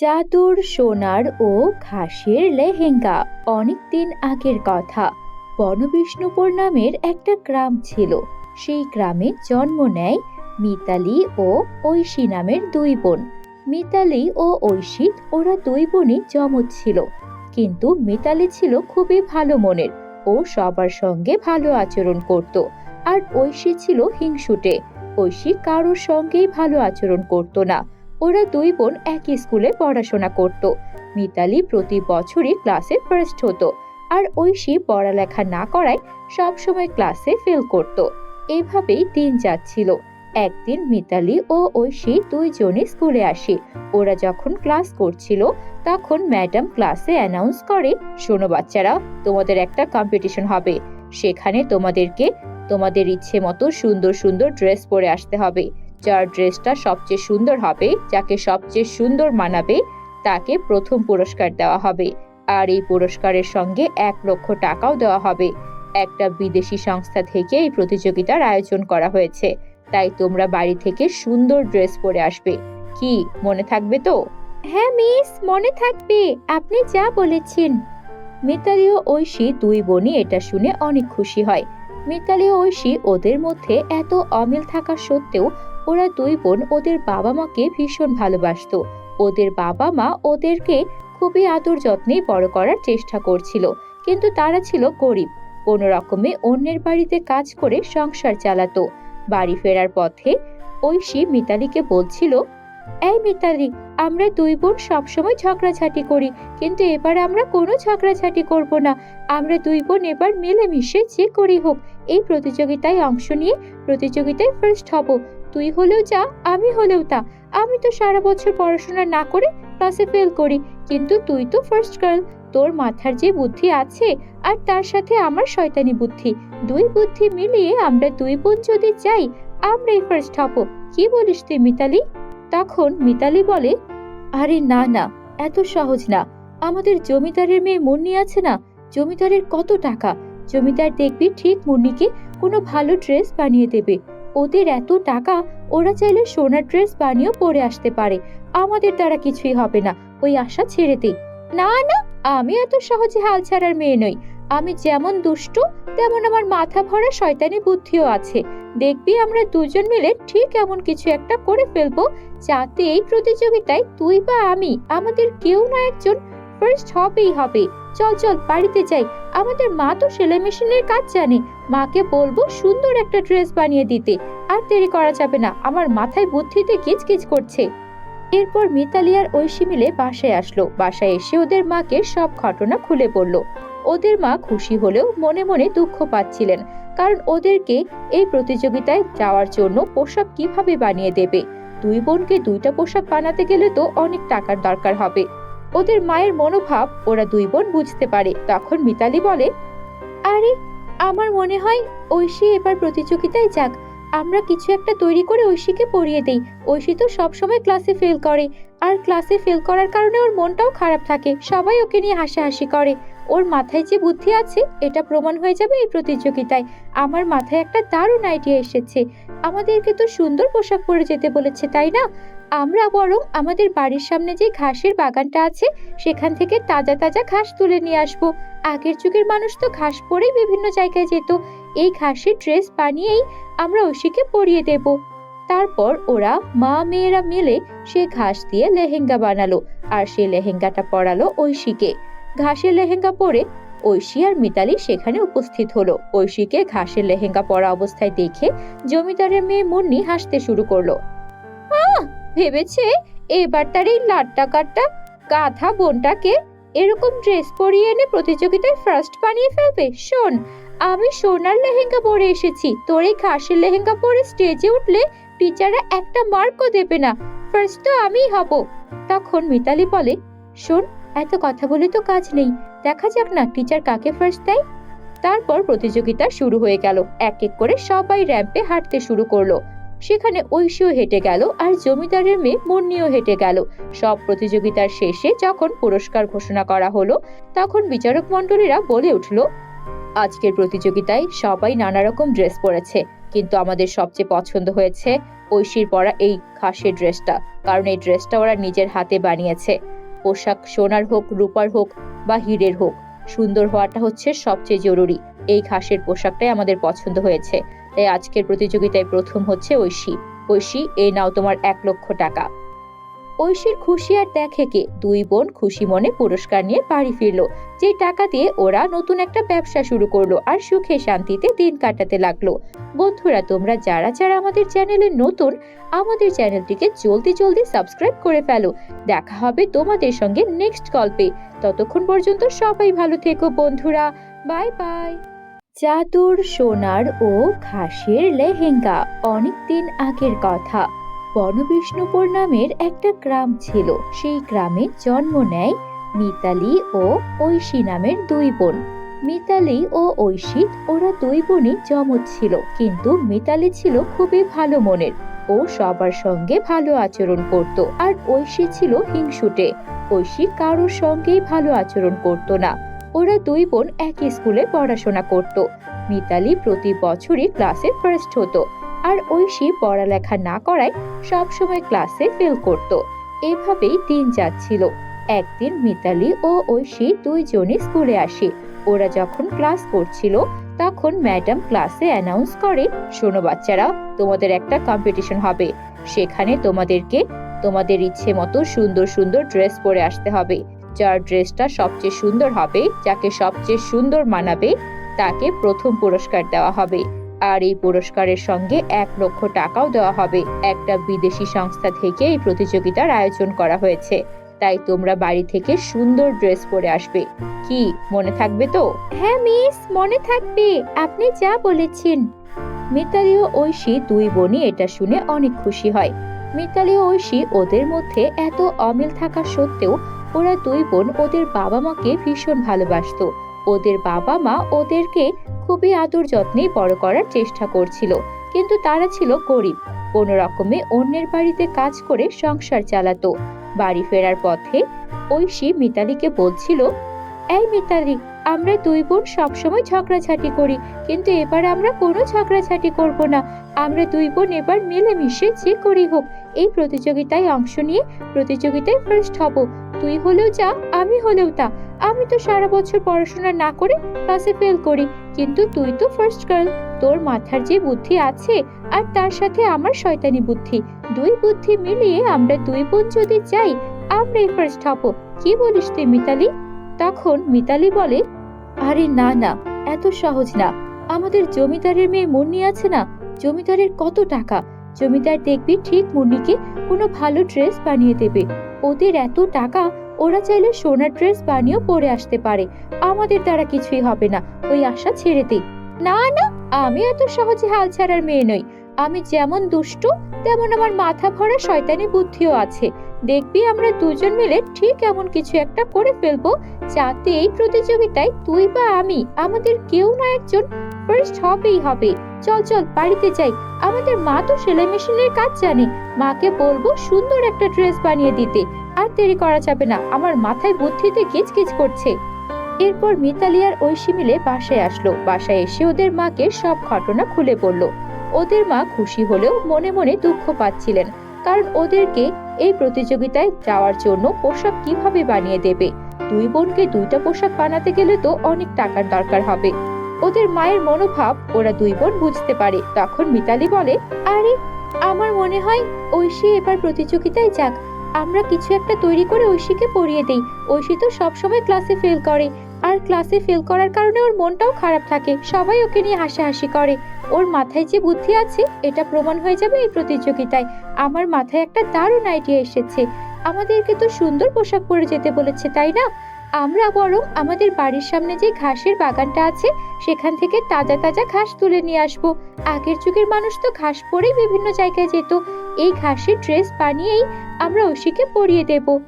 চাদর, সোনার ও ঘাসের লেহেঙ্গা। অনেক দিন আগের কথা। বনবিষ্ণুপুর নামের একটা গ্রাম ছিল। সেই গ্রামে জন্ম নেয় মিতালি ও ঐশী নামের দুই বোন। মিতালি ও ঐশী, ওরা দুই বোনই যমজ ছিল। কিন্তু মিতালি ছিল খুবই ভালো মনের। ও সবার সঙ্গে ভালো আচরণ করত। আর ঐশী ছিল হিংসুটে। ঐশী কারোর সঙ্গেই ভালো আচরণ করত না। ওরা দুই বোন একই স্কুলে পড়াশোনা করত। মিতালি প্রতি বছরই ক্লাসে ফার্স্ট হতো আর ঐশী পড়ালেখা না করায় সবসময় ক্লাসে ফেল করত। এভাবেই দিন যাচ্ছিল। একদিন মিতালি ও ঐশী দুইজনই স্কুলে আসে। ওরা যখন ক্লাস করছিল, তখন ম্যাডাম ক্লাসে অ্যানাউন্স করে, শোনো বাচ্চারা, তোমাদের একটা কম্পিটিশন হবে। সেখানে তোমাদেরকে তোমাদের ইচ্ছে মতো সুন্দর সুন্দর ড্রেস পরে আসতে হবে। যার ড্রেসটা সবচেয়ে সুন্দর হবে যাকে সবচেয়ে সুন্দর মানাবে তাকে প্রথম পুরস্কার দেওয়া হবে। আর এই পুরস্কারের সঙ্গে এক লক্ষ টাকাও দেওয়া হবে। একটা বিদেশি সংস্থা থেকে এই প্রতিযোগিতার আয়োজন করা হয়েছে। তাই তোমরা বাড়ি থেকে সুন্দর ড্রেস পরে আসবে। কি মনে থাকবে তো? হ্যাঁ মিস মনে থাকবে। আপনি যা বলেছেন। মিতালি ও ঐশী দুই বোনই এটা শুনে অনেক খুশি হয়। মিতালি ও ঐশী ওদের মধ্যে এত অমিল থাকা সত্ত্বেও ওরা দুই বোন ওদের বাবা মাকে ভীষণ ভালোবাসতো। ওদের বাবা মা ওদেরকে খুবই আদর যত্নেই বড় করার চেষ্টা করছিল, কিন্তু তারা ছিল গরিব। কোনো রকমে অন্যের বাড়িতে কাজ করে সংসার চালাতো। বাড়ি ফেরার পথে ঐশী মিতালিকে বলছিল, এই মিতালি, আমরা দুই বোন সবসময় ঝগড়াঝাটি করি, কিন্তু এবার আমরা কোনো ঝগড়াঝাটি করব না। আমরা দুই বোন এবার মিলেমিশে যে করি হোক, এই প্রতিযোগিতায় অংশ নিয়ে প্রতিযোগিতায় ফার্স্ট হব। তুই হলেও যা, আমি হলেও তা। আমি তো সারা বছর পড়াশোনা না করে ক্লাসে ফেল করি, কিন্তু তুই তো ফার্স্ট গার্ল তোর মাথার যে বুদ্ধি আছে আর তার সাথে আমার শয়তানি বুদ্ধি, দুই বুদ্ধি মিলিয়ে আমরা দুই বোন যদি যাই আমরাই ফার্স্ট হব। কি বলিস তুই মিতালি? তখন মিতালি বলে, আরে না না, এত সহজ না। আমাদের জমিদারের মেয়ে মুন্নি আছে না? জমিদারের কত টাকা? জমিদার দেখবি ঠিক মুন্নিকে কোনো ভালো ড্রেস বানিয়ে দেবে। ওদের এত টাকা, ওরা চাইলে সোনার ড্রেস বানিয়েও পরে আসতে পারে। আমাদের দ্বারা কিছুই হবে না, ওই আশা ছেড়ে দে। না না, আমি এত সহজে হাল ছাড়ার মেয়ে নই। আমি যেমন দুষ্ট, তেমন আমার মাথা ভরা শয়তানি বুদ্ধিও আছে। দেখবি আমরা দুজন মিলে ঠিক এমন কিছু একটা করে ফেলব, যাতে এই প্রতিযোগিতায় তুই বা আমি, আমাদের কেউ না একজন ফার্স্ট হবেই হবে। চল চল, বাড়িতে যাই। আমাদের মা তো সেলাই মেশিনের কাজ জানে। মাকে বলব সুন্দর একটা ড্রেস বানিয়ে দিতে। আর দেরি করা যাবে না, আমার মাথায় বুদ্ধিতে কিচকিচ করছে। এরপর মিতালি আর ঐশী মিলে বাসায় আসলো। বাসায় এসে ওদের মাকে সব ঘটনা খুলে বলল। ওদের মা খুশি হলেও মনে মনে দুঃখ পাচ্ছিলেন, কারণ ওদেরকে এই প্রতিযোগিতায় যাওয়ার জন্য পোশাক কীভাবে বানিয়ে দেবে? দুই বোনকে দুইটা পোশাক বানাতে গেলে তো অনেক টাকার দরকার হবে। ওদের মায়ের মনোভাব ওরা দুই বোন বুঝতে পারে। তখন মিতালি বলে, আরে, আমার মনে হয় ঐশী এবার প্রতিযোগিতায় যাক। আমরা কিছু একটা তৈরি করে ঐশীকে পড়িয়ে দেই। ঐশী তো সবসময় ক্লাসে ফেল করে। আর ক্লাসে ফেল করার কারণে ওর মনটাও খারাপ থাকে। সবাই ওকে নিয়ে হাসাহাসি করে। ওর মাথায় যে বুদ্ধি আছে, এটা প্রমাণ হয়ে যাবে এই প্রতিযোগিতায়। আমার মাথায় একটা দারুণ আইডিয়া এসেছে। আমাদেরকে তো সুন্দর পোশাক পরে যেতে বলেছে, তাই না? আমরা বরং আমাদের বাড়ির সামনে যে ঘাসের বাগানটা আছে, সেখান থেকে তাজা তাজা ঘাস তুলে নিয়ে আসব। আগের যুগের মানুষ তো ঘাস পরেই বিভিন্ন জায়গায় যেত। এই ঘাসের ড্রেস বানিয়েই আমরা ঐশীকে পরিয়ে দেব। তারপর ওরা মা মেয়েরা মিলে সে ঘাস দিয়ে লেহেঙ্গা বানালো আর সে লেহেঙ্গাটা পরালো ঐশীকে। ঘাসের লেহেঙ্গা পরে ঐশী আর মিতালি সেখানে উপস্থিত হলো। ঐশীকে ঘাসের লেহেঙ্গা পরা অবস্থায় দেখে জমিদারের মেয়ে মুন্নি হাসতে শুরু করল। ভেবেছে এবার তার এই লাট্টা কাট্টা গাধা বোনটাকে এরকম ড্রেস পরিয়ে এনে প্রতিযোগিতায় ফার্স্ট বানিয়ে ফেলবে। শোন, আমি সোনার লেহেঙ্গা পরে এসেছি। তোর এই ঘাসের লেহেঙ্গা পরে স্টেজে উঠলে টিচাররা একটা মার্কও দেবে না। ফার্স্ট তো আমিই হব। তখন মিতালি বলে, শোন, এত কথা বলে তো কাজ নেই। দেখা যাক না টিচার কাকে ফার্স্ট দেয়। তারপর প্রতিযোগিতা শুরু হয়ে গেল। এক এক করে সবাই র্যাম্পে হাঁটতে শুরু করল। সেখানে ঐশীও হেঁটে গেল আর জমিদারের মেয়ে মুন্নিও হেঁটে গেল। সব প্রতিযোগিতার শেষে যখন পুরস্কার ঘোষণা করা হলো, তখন বিচারক মণ্ডলীরা বলে উঠল, আজকের প্রতিযোগিতায় সবাই নানা রকম ড্রেস পরেছে, কিন্তু আমাদের সবচেয়ে পছন্দ হয়েছে ঐশীর পরা এই খাসের ড্রেসটা, কারণ এই ড্রেসটা ওরা নিজের হাতে বানিয়েছে। পোশাক সোনার হোক, রূপার হোক বা হীরের হোক, সুন্দর হওয়াটা হচ্ছে সবচেয়ে জরুরি। এই খাসের পোশাকটাই আমাদের পছন্দ হয়েছে। তাই আজকের প্রতিযোগিতায় প্রথম হচ্ছে ঐশী। ঐশী এই নাও তোমার এক লক্ষ টাকা। ঐশীর খুশি আর দেখে কে? দুই বোন খুশি মনে পুরস্কার নিয়ে বাড়ি ফিরলো। যে টাকা দিয়ে ওরা নতুন একটা ব্যবসা শুরু করল আর সুখে শান্তিতে দিন কাটাতে লাগল। বন্ধুরা, তোমরা যারা যারা আমাদের চ্যানেলে নতুন, আমাদের চ্যানেলটিকে জলদি জলদি সাবস্ক্রাইব করে ফেলো। দেখা হবে তোমাদের সঙ্গে নেক্সট গল্পে। ততক্ষণ পর্যন্ত সবাই ভালো থেকো বন্ধুরা। Bye bye. চাদর, সোনার ও ঘাসের লেহেঙ্গা। অনেকদিন আগের কথা। বনবিষ্ণুপুর নামের একটা গ্রাম ছিল। সেই গ্রামে জন্ম নেয় মিতালি ও ঐশী নামের দুই বোন। মিতালি ও ঐশী, ওরা দুই বোনই জমজ ছিল। কিন্তু মিতালি ছিল খুবই ভালো মনের। ও সবার সঙ্গে ভালো আচরণ করত। আর ঐশী ছিল হিংসুটে। ঐশী কারোর সঙ্গেই ভালো আচরণ করত না। ওরা দুই বোন একই স্কুলে পড়াশোনা করত। মিতালি প্রতি বছরই ক্লাসে ফার্স্ট হতো আর ঐশী পড়ালেখা না করায় সবসময় ক্লাসে ফেল করত। এভাবেই দিন যাচ্ছিল। একদিন মিতালি ও ঐশী দুইজনই স্কুলে আসে। ওরা যখন ক্লাস করছিল, তখন ম্যাডাম ক্লাসে অ্যানাউন্স করে, শোনো বাচ্চারা, তোমাদের একটা কম্পিটিশন হবে। সেখানে তোমাদেরকে তোমাদের ইচ্ছে মতো সুন্দর সুন্দর ড্রেস পরে আসতে হবে। যার ড্রেসটা সবচেয়ে সুন্দর হবে যাকে সবচেয়ে সুন্দর মানাবে তাকে প্রথম পুরস্কার দেওয়া হবে। আর এই পুরস্কারের সঙ্গে এক লক্ষ টাকাও দেওয়া হবে। একটা বিদেশি সংস্থা থেকে এই প্রতিযোগিতার আয়োজন করা হয়েছে। তাই তোমরা বাড়ি থেকে সুন্দর ড্রেস পরে আসবে। কি মনে থাকবে তো? হ্যাঁ মিস মনে থাকবে। আপনি যা বলেছেন। মিতালি ও ঐশী দুই বোনই এটা শুনে অনেক খুশি হয়। মিতালি ও ঐশী ওদের মধ্যে এত অমিল থাকা সত্ত্বেও ওরা দুই বোন ওদের বাবা মাকে ভীষণ ভালোবাসতো। ওদের বাবা মা ওদেরকে খুবই আদর যত্নে বড় করার চেষ্টা করছিল, কিন্তু তারা ছিল গরিব। কোনো রকমে অন্যের বাড়িতে কাজ করে সংসার চালাতো। বাড়ি ফেরার পথে ঐশী মিতালিকে বলছিল, এই মিতালি, আমরা দুই বোন সবসময় ঝগড়াঝাটি করি, কিন্তু এবার আমরা কোনো ঝগড়াঝাটি করব না। আমরা দুই বোন এবার মিলেমিশে যে করি হোক, এই প্রতিযোগিতায় অংশ নিয়ে প্রতিযোগিতায় ফার্স্ট হব। তুই হলেও যা, আমি হলেও তা। আমি তো সারা বছর পড়াশোনা না করে ক্লাসে ফেল করি। কিন্তু তুই তো ফার্স্ট গার্ল তোর মাথার যে বুদ্ধি আছে, আর তার সাথে আমার শয়তানি বুদ্ধি। দুই বুদ্ধি মিলিয়ে আমরা দুই বোন যদি যাই আমরাই ফার্স্ট হব। কি বলিস তুই মিতালি? তখন মিতালি বলে, আরে না না, এত সহজ না। আমাদের জমিদারের মেয়ে মুন্নি আছে না? জমিদারের কত টাকা? জমিদার দেখবি ঠিক মুন্নিকে কোনো ভালো ড্রেস বানিয়ে দেবে। ওদের এত টাকা, ওরা চাইলে সোনার ড্রেস বানিয়েও পরে আসতে পারে। আমাদের দ্বারা কিছুই হবে না। ওই আশা ছেড়ে দে। না না, আমি এত সহজে হাল ছাড়ার মেয়ে নই। আমি যেমন দুষ্টু, তেমন আমার মাথা ভরা শয়তানি বুদ্ধিও আছে। দেখবি আমরা দুজন মিলে ঠিক এমন কিছু একটা করে ফেলব, যাতে এই প্রতিযোগিতায় তুই বা আমি, আমাদের কেউ না একজন ফার্স্ট হবেই হবে। চল চল, বাড়িতে যাই। আমাদের মা তো সেলাই মেশিনের কাজ জানে। মাকে বলব সুন্দর একটা ড্রেস বানিয়ে দিতে। আর দেরি করা যাবে না, আমার মাথায় বুদ্ধিতে কিচকিচ করছে। এরপর মিতালি আর ঐশী মিলে বাসায় আসলো। বাসায় এসে ওদের মাকে সব ঘটনা খুলে বলল। ওদের মা খুশি হলেও মনে মনে দুঃখ পাচ্ছিলেন, কারণ ওদেরকে এই প্রতিযোগিতায় যাওয়ার জন্য পোশাক কীভাবে বানিয়ে দেবে? দুই বোনকে দুইটা পোশাক বানাতে গেলে তো অনেক টাকার দরকার হবে। ওদের মায়ের মনোভাব ওরা দুই বোন বুঝতে পারে। তখন মিতালি বলে, আরে, আমার মনে হয় ঐশী এবার প্রতিযোগিতায় যাক। আমরা কিছু একটা তৈরি করে ঐশীকে পড়িয়ে দেই। ঐশী তো সবসময় ক্লাসে ফেল করে। আর ক্লাসে ফেল করার কারণে ওর মনটাও খারাপ থাকে। সবাই ওকে নিয়ে হাসাহাসি করে। ওর মাথায় যে বুদ্ধি আছে, এটা প্রমাণ হয়ে যাবে এই প্রতিযোগিতায়। আমার মাথায় একটা দারুণ আইডিয়া এসেছে। আমাদেরকে তো সুন্দর পোশাক পরে যেতে বলেছে, তাই না? আমরা বরং আমাদের বাড়ির সামনে যে ঘাসের বাগানটা আছে, সেখান থেকে তাজা তাজা ঘাস তুলে নিয়ে আসব। আগের যুগের মানুষ তো ঘাস পরেই বিভিন্ন জায়গায় যেত। এই ঘাসের ড্রেস বানিয়েই আমরা ঐশীকে পরিয়ে দেব।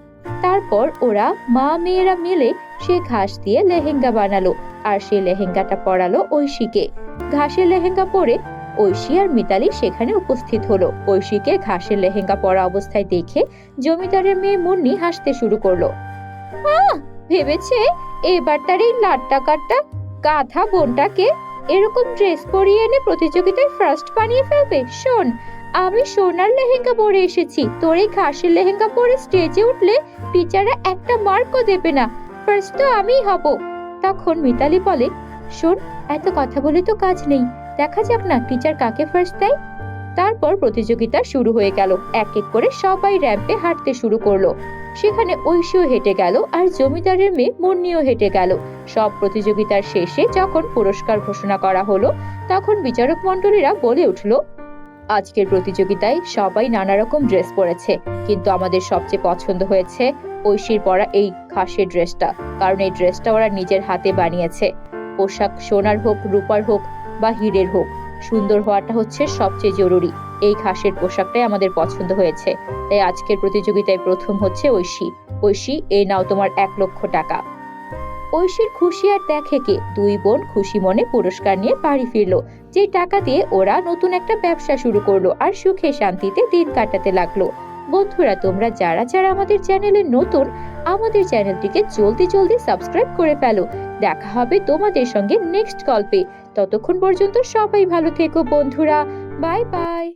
তারপর ওরা মা মেয়েরা মিলে সে ঘাস দিয়ে লেহেঙ্গা বানালো, আর সে লেহেঙ্গাটা পরালো ঐশীকে। ঘাসের লেহেঙ্গা পরে ঐশী আর মিতালি সেখানে উপস্থিত হলো। ঐশীকে ঘাসের লেহেঙ্গা পরা অবস্থায় দেখে জমিদারের মেয়ে মুন্নি হাসতে শুরু করল। ভেবেছে এবার তার এই লাট্টা কাট্টা গাধা বোনটাকে এরকম ড্রেস পরিয়ে এনে প্রতিযোগিতায় ফার্স্ট বানিয়ে ফেলবে? শোন, আমি সোনার লেহেঙ্গা পরে এসেছি। তোর এই ঘাসের লেহেঙ্গা পরে স্টেজে উঠলে টিচাররা একটা মার্কও দেবে না। ফার্স্ট তো আমিই হব। তখন মিতালি বলে, শোন, এত কথা বলে তো কাজ নেই। দেখা যাক না টিচার কাকে ফার্স্ট দেয়? তারপর প্রতিযোগিতা শুরু হয়ে গেল। এক এক করে সবাই র্যাম্পে হাঁটতে শুরু করল। সেখানে ঐশীও হেঁটে গেল আর জমিদারের মেয়ে মুন্নিও হেঁটে গেল। সব প্রতিযোগিতার শেষে যখন পুরস্কার ঘোষণা করা হলো, তখন বিচারক মণ্ডলীরা বলে উঠল আজকের প্রতিযোগিতায় সবাই নানা রকম ড্রেস পরেছে, কিন্তু আমাদের সবচেয়ে পছন্দ হয়েছে ঐশীর পরা এই খাসের ড্রেসটা কারণ এই ড্রেসটা ওরা নিজের হাতে বানিয়েছে। পোশাক সোনার হোক, রূপার হোক বা হীরের হোক, সুন্দর হওয়াটা হচ্ছে সবচেয়ে জরুরি। এই খাসের পোশাকটাই আমাদের পছন্দ হয়েছে। তাই আজকের প্রতিযোগিতায় প্রথম হচ্ছে ঐশী। ঐশী, এই নাও তোমার এক লক্ষ টাকা। ঐশীর খুশি আর দেখে কে? দুই বোন খুশি মনে পুরস্কার নিয়ে বাড়ি ফিরলো। যে টাকা দিয়ে ওরা নতুন একটা ব্যবসা শুরু করল আর সুখে শান্তিতে দিন কাটাতে লাগল। বন্ধুরা, তোমরা যারা যারা আমাদের চ্যানেলে নতুন, আমাদের চ্যানেলটিকে জলদি জলদি সাবস্ক্রাইব করে ফেলো। দেখা হবে তোমাদের সঙ্গে নেক্সট গল্পে। ততক্ষণ পর্যন্ত সবাই ভালো থেকো বন্ধুরা। Bye bye.